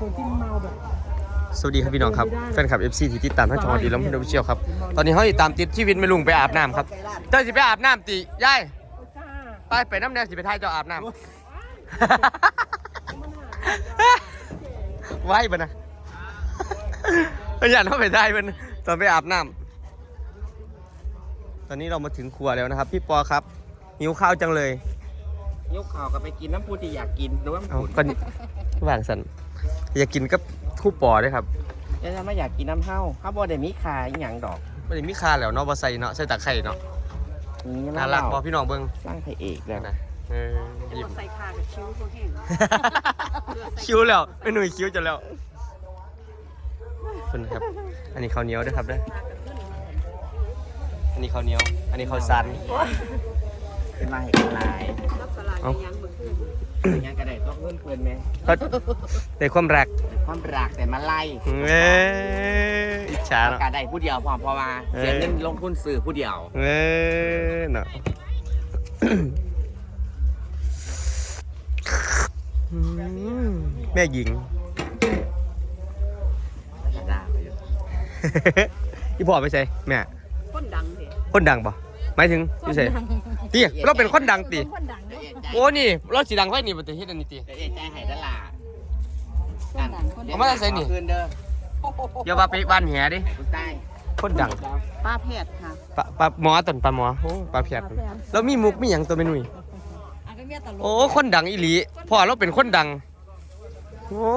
คนที่เมาแบบสวัสดีครับพี่น้องครับแฟนคลับ FC ที่ติดตามทั้งช่องดีแล้วพี่น้องเชียวครับ ตอนนี้เขาติดตามติดชีวิตไม่ลุงไปอาบน้ำครับเจ้าสิไปอาบน้ำติยายจ้าไปไปน้ำแดงสิไปท่ายเจ้าอาบน้ำไหวปะนะอยากเข้าไปได้มันตอนไปอาบน้ำตอนนี้เรามาถึงครัวแล้วนะครับ พี่ปอครับหิวข้าวจังเลยยกข่าวกับไปกินน้ำปูที่อยากกินหรือว่าเอาก็นี่ว่างสัน อยากกินก็คู่ปอด้วยครับจะไม่อยากกินน้ำเห้าข้าวบอได้มีขายอหย่างดอกไม่ได้มีคาแล้วเนาะบอใส่เนาะใส่ตะไคร่เนาะนี่น่ารักบอพี่น้องเบิ้งสร้างพระเอกแล้วนะเออยิ้ม ใส่ขากับคิ้วเขาแห้ง คิ้วแล้วไม่หนุ่ยคิ้วจะแล้วคุณครับ อันนี้ข้าวเหนียวด้วยครับเด้ออันนี้ข้าวเหนียว อันนี้ข้าวสันเป็นลายเห็นลาย รับสลายยังเมื่อคืน ยังกระไดต้องเงินเกินไหมก็ในความรักความรักแต่มาไล่เอ้ยอิจฉาเนาะ กระไดผู้เดียวพอเพราะว่าเอ้ยเสียเงินลงทุนสื่อผู้เดียวเอ้ยเนาะ อืมแม่หญิงกระดาษไปอยู่พี่พ่อไปใส่แม่ คนดังเถอะคนดังปะหมายถึงพี่ใส่ตีเราเป็นคนดังตีคนดัง เดี๋เด้ยวอเอะใจโอ้นี่เราสีดังไว้นี่มันจะเฮ็ดอันนี้ตีเดี๋ยวเอะใจให้ดาราคนดังคนเอาดังมาใส่นี่ คืนเด้ออย่าว่าไปบ้านแหดิคุณใต้คนดังป้าแพทย์ค่ะ ปลาปลาหมอต้นปลาหมอโอ้ปลาเพียดแล้วมีมุกมีหยังตัวเมนุยอันก็เมียตลกโอ้คนดังอีหลีพ่อเราเป็นคนดัง โอ้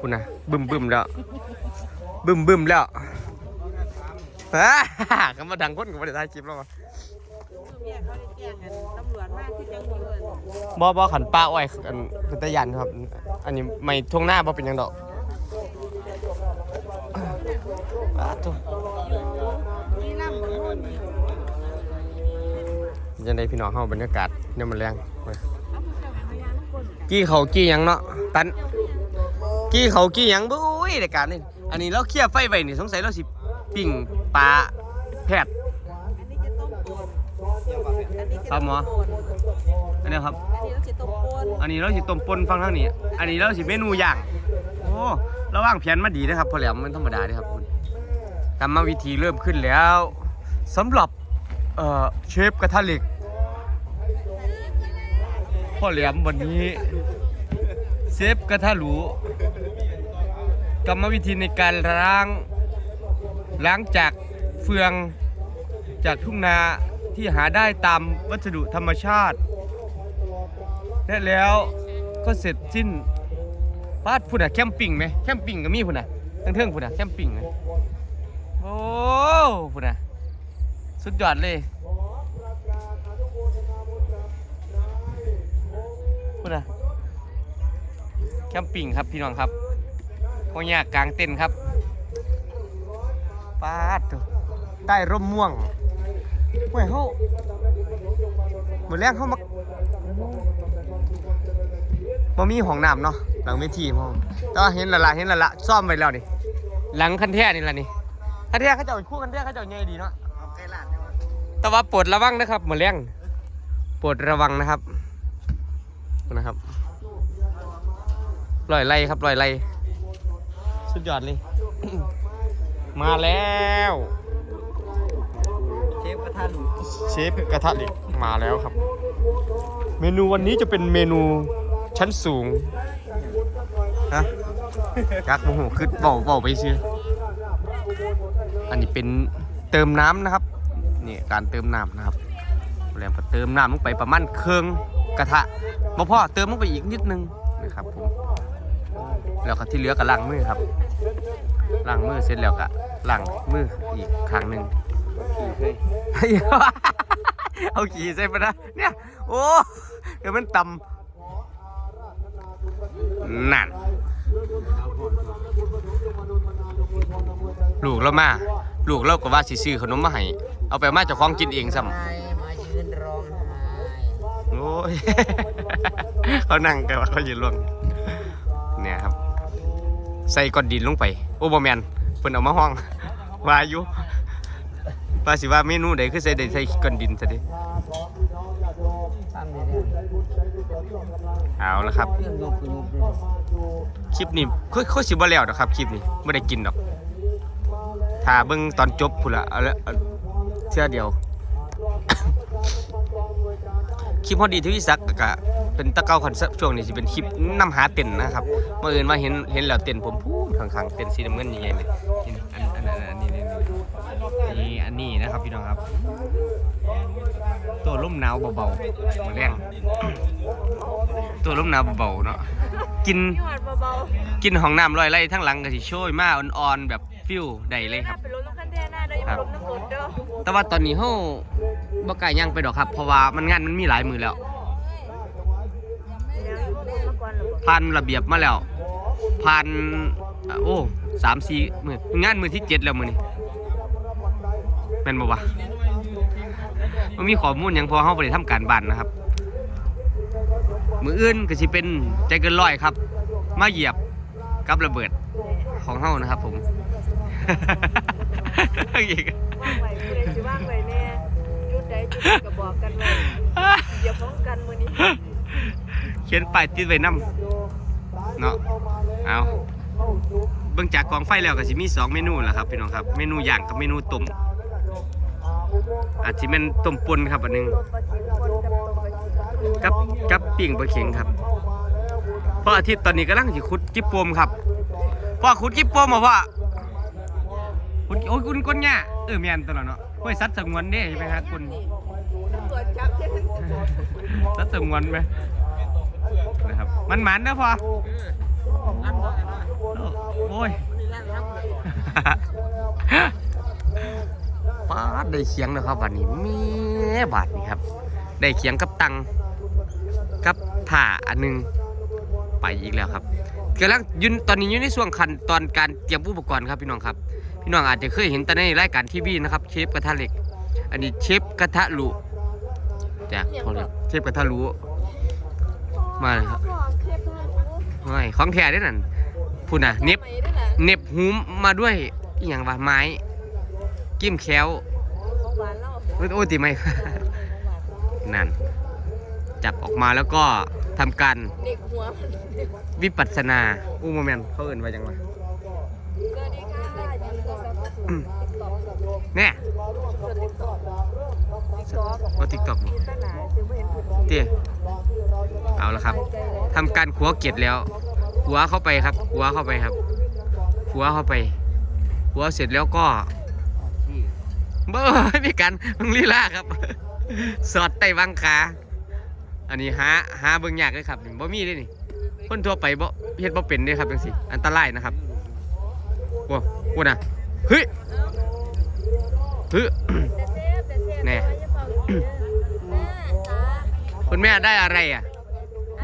คุณนะบึมบึมแล้วบึมบึมแล้วฮ่าก็มาดังคนก็มาได้ถ่ายคลิปแล้ววะ เมียเขาได้แจ้งกันตำรวจมากที่จังหวัดเลยบ่บ่ขันป้าอ้อยอันเป็นตะยันครับ อันนี้ไม่ทวงหน้าบ่เป็นหยังดอกป้าตัวนี่ล่ำมันนู่นนี่ยังได้พี่น้องเฮาบรรยากาศเนี่ยมันแรงเว้ยเอาผู้เจ้าแม่พญาน้ำก้นกี้เขากี้หยังเนาะตันกี้เขากี้หยังบุ้ยรายการนี่อันนี้เราเคลียร์ไฟไว้นี่สงสัยเราสิปิ้งปลาแพทย์ อันนี้จะต้มป่นอันนี้จะ ครับหมอต้ป่นอันนี้ครับ อันนี้เราจะต้มป่นอันนี้เราสิต้มปนฟังทางนี้ อันนี้เราสิเมนูย่าง โอ้ระว่างแผนมาดีนะครับพอแหลมมันธรรมดาเด้ครับคุณกรรมวิธีเริ่มขึ้นแล้วสำหรับเอ่อเชฟกระทะเหล็กพ่อแหลมวันนี้เชฟกระทะหรูกรรมวิธีในการล้างล้างจากเฟืองจากทุ่งนา ที่หาได้ตามวัสดุธรรมชาติ และแล้วก็เสร็จสิ้นปาดพุ่นอะแคมปิ้งไหมแคมปิ้งก็มีพุ่นอะทั้งเทิงพุ่นอะแคมปิ้งโอ้พุ่นอะสุดยอดเลยพุ่นอะแคมปิ้งครับพี่น้องครับก็ยากกลางเต็นท์ครับปาดใต้ร่มม่วง เฮ้ยเขาหมดแรงเขามาบ่มีห้องน้ำเนาะหลังเวทีพ่อแต่ว่าเห็นละละเห็นละละซ่อมไว้แล้วนี่หลังคันแท้นี่ละนี่คันแท้เขาเจ้าคู่คันแท้เขาเจ้าใหญ่ดีเนาะแต่ว่าปรดระวังนะครับเหมดแรงปรดระวังนะครับนะครับลอยไล่ครับลอยไล่สุดยอดเลย มาแล้ว ฟกระทะหลุดเชฟกระทะเหล็กมาแล้วครับ เมนูวันนี้จะเป็นเมนูชั้นสูงฮะยักษ์โมโหคือเบาเบาไปซื้ออันนี้เป็นเติมน้ำนะครับนี่การเติมน้ำนะครับแล้วก็เติมน้ำลงไปประมาณเครื่องกระทะบ่พอเติมลงไปอีกนิดนึงนะครับผมแล้วก็ที่เหลือก็ล้างมือครับล้างมือเสร็จแล้วก็ล้างมืออีกครั้งหนึ่งขี่ เคยเอาขี่ใส่ปะนะเนี่ย โอ้ เดี๋ยวมันต่ำนั่น ลูกเรามา ลูกเราก็ว่าสิซื้อขนมมาให้ เอาไปมาเจ้าของกินเองซ้ำมายืนร้องไห้โอ้ยเขานั่งกันว่าเขายืนลวงเนี่ยครับ ใส่ก้อนดินลงไป โอ้บอแมนเพิ่นเอามาห้องว่าอยู่ ว่าสิว่าเมนูใดคือใส่ได้ใส่ก้อนดินซะดิตั้งเลยเนี่ยเอาละครับเครื่องยกคือยุบเลยคลิปนี้ค่อยค่อยสิบ่แล้วดอกครับ คลิปนี้ไม่ได้กินดอกถ้าเบิ่งตอนจบพุ่นละเอาละเอาเทื่อเดียว คลิปพอดีทวิศักดิ์ก็เป็นตะเก้าคอนเซ็ปต์ช่วงนี้สิเป็นคลิปนำหาเต็นนะครับเมื่ออื่นมาเห็นเห็นแล้วเต็นผมพูดข้างๆเต็นสีน้ำเงินใหญ่ๆเลยนี่อันอันอันอัน นี้นี่นี่นี่อันนี้นะครับพี่น้องครับ ตัวร่มหนาวเบาๆมาแรงตัวร่มหนาวเบาๆเนาะกินพี่หวานเบากินห้องน้ำลอยไล่ทั้งหลังก็สิโชยมาอ่อนๆแบบฟิวได้เลยๆครับไปรถน้ำคันแท้หน้าเด้ออย่าไปรถน้ำรถเด้อแต่ว่าตอนนี้เฮาบ่กล้าย่างไปดอกครับ เพราะว่ามันงานมันมีหลายมือแล้ว เดี๋ยวอยู่บนมาก่อนหรอบ่ผ่านระเบียบมาแล้วผ่านอะโอ้สามสี่มืองานมือที่เจ็ดแล้วมือนี้ แม่นบ่วะมันมีข้อมูลหยังพอเฮาบ่ได้ทำการบ้านนะครับ มืออื่นก็สิเป็นใจเกินร้อยครับ มาเหยียบกับระเบิดของเฮานะครับ ผมอีกว่างไว้ผู้ใดสิว่างไว้แน่จุดใดจุดใดก็บอกกันไว้อย่าฟ้องกันมื้อนี้เขียนป้ายติดไว้นำเนาะเอาเบิ่งจากกองไฟแล้วก็สิมีสองเมนูแหละครับพี่น้องครับ เมนูย่างกับเมนูต้ม อาจสิเป็นต้มปนครับอันหนึงกับกับปิ่งปลาเข็งครับพราะอาทิตย์ตอนนี้กำลังสิขุดจิบปมครับพ่อขุดจิบปมบ่พ่อขุดโอ้ยคุณก้นหญ้าเออแมนตลอดเนาะห้วยสัตว์สงวนเด้ใช่ไหมครับคุณ ตรวจจับใช่ไหมสัตว์สงวนไหมนะครับ มันหมันนะพ่อโอ้ย ป้าได้เคียงนะครับวันนี้ม่บาทนี่ครับ ได้เคียงกับตังกับผ่าอันหนึงไปอีกแล้วครับกำลังยืนตอนนี้อยู่ในช่วงขั้นตอนการเตรียมอุปกรณ์ครับพี่น้องครับ พี่น้องอาจจะเคยเห็นแต่ในรายการทีวีนะครับเชฟกระทะเหล็ก อันนี้เชฟกระทะลุจากเขาเรียกเชฟกระทะลุมาเลยครับไม่ของแท้เด้นั่นพูดนะเน็บเน็บหูมาด้วยอย่างว่าไม้ กิ้มแค้วของหวานเล่าโอ้ยโอ้ยตีไม่นั่น จับออกมาแล้วก็ทำการเด็กหัวมันวิปัสสนาอู้โมเมนต์เขาเอื่นว่าจังวะสวัสดีค่ะยินดีต้อนรับสู่ติ๊กต็อกแน่ส่วนติ๊กต็อกติ๊กต็อกโอ้ติ๊กต็อกมีตั้งหนาซื้อมาเห็นผลเตี้ยเอาละครับทำการขัวเกล็ดแล้วขัวเข้าไปครับขัวเข้าไปครับขัวเข้าไปขัวเสร็จแล้วก็ เบ้อมีการมึงลีลาครับ สอดไต้วังขาอันนี้หาหาเบิ่งยากเลยครับนี่บ่มีเลยนี่ คนทั่วไปบ่เฮ็ดบ่เป็นเด้ครับจังซี่อันตรายนะครับโอ้โหน่ะเฮ้ยเฮ้ยแต่เซฟแต่เซฟแน่แต่ว่าอย่าเป่าอีกเด้อแม่จ๋าคุณแม่ได้อะไรอะ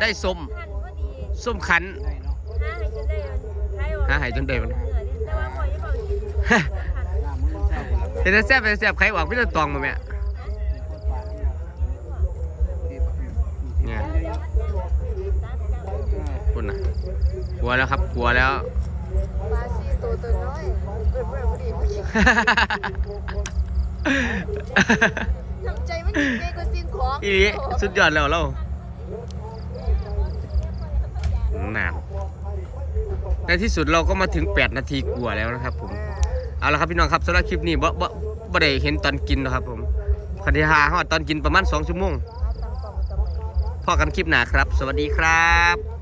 ได้ส้มท่านก็ดีส้มคั้นหาให้จนได้มันให้ออกหาให้จนได้มัน เหนื่อยดิแต่ว่าบ่อย่าเป่าอีกเป็นแต่แซ่บเป็นแต่แซ่บใครออกพี่ตะตองมาแม่เนี่ยคุณนะกลัวแล้วครับกลัวแล้ว ปลาซีตัวตัวน้อยเอิ้นบ่ได้บ่ดีบ่ดีทำใจมันดีใหญ่กว่าสิ่งของอีนี้สุดยอดแล้วเรานานในที่สุดเราก็มาถึง 8 นาทีกลัวาแล้วนะครับผม เอ เอาละครับพี่น้องครับสำหรับคลิปนี้บ่บ่บ่ได้เห็นตอนกินนะครับผมคันที่หาฮอดตอนกินประมาณ2ชั่วโมงพอกันคลิปหน้าครับ สวัสดีครับ